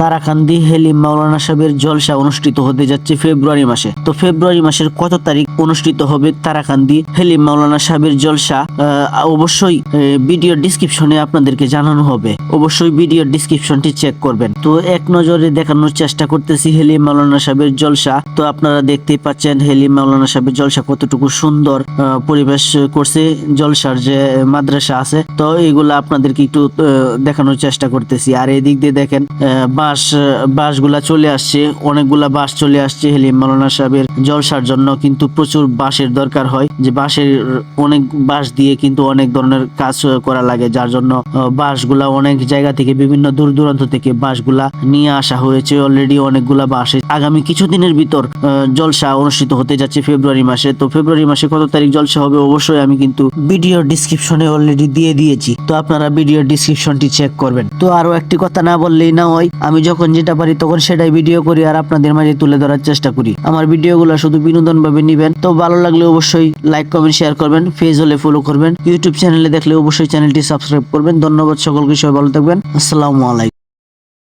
তারাকান্দি হেলিম মাওলানা সাহেবের জলসা অনুষ্ঠিত হতে যাচ্ছে ফেব্রুয়ারি মাসে। তো ফেব্রুয়ারি মাসের কত তারিখ অনুষ্ঠিত হবে তারাকান্দি হেলিম মাওলানা সাহেবের জলসা? অবশ্যই ভিডিও ডিসক্রিপশনে আপনাদেরকে জানানো হবে। অবশ্যই ভিডিও ডিসক্রিপশনটি চেক করবেন। তো এক নজরে দেখানোর চেষ্টা করতেছি হেলিম মাওলানা সাহেবের জলসা। তো আপনারা দেখতেই পাচ্ছেন হেলিম মাওলানা সাহেবের জলসা কতটুকু সুন্দর পরিবেশ করছে জলসার যে মাদ্রাসা আছে। তো এইগুলা আপনাদেরকে একটু দেখানোর চেষ্টা করতেছি। আর এদিক দিয়ে দেখেন আহ, বাস বাসগুলা চলে আসছে অনেকগুলা বাস চলে আসছে হেলিম মাওলানা সাহেবের জলসার জন্য কিন্তু প্রচুর বাসের দরকার হয়। যে বাসের অনেক বাস দিয়ে কিন্তু অনেক ধরনের কাজ করা লাগে যার জন্য বাসগুলা অনেক জায়গা থেকে বিভিন্ন দূর দূরান্ত থেকে বাসগুলা নিয়ে আসা হয়েছে। অলরেডি অনেকগুলা বাস আগামী কিছুদিনের ভিতর আহ, জলসা অনুষ্ঠিত হতে যাচ্ছে ফেব্রুয়ারি মাসে। তো ফেব্রুয়ারি মাসে কত তারিখ জলসা হবে অবশ্যই আমি কিন্তু ভিডিও ডিসক্রিপশনে অলরেডি দিয়ে দিয়েছি। তো আপনারা ভিডিও ডিসক্রিপশনটি চেক করবেন। তো আরও একটি কথা না বললেই না হয় আমি যখন যেটা পারি তখন সেটাই ভিডিও করি আর আপনাদের মাঝে তুলে ধরার চেষ্টা করি। আমার ভিডিওগুলো শুধু বিনোদন ভাবে নিবেন। তো ভালো লাগলে অবশ্যই লাইক কমেন্ট শেয়ার করবেন। ফেজ হলে ফলো করবেন। ইউটিউব চ্যানেলে দেখলে অবশ্যই চ্যানেলটি সাবস্ক্রাইব করবেন। ধন্যবাদ সকলকে, সবাই ভালো থাকবেন। আসসালামু আলাইকুম।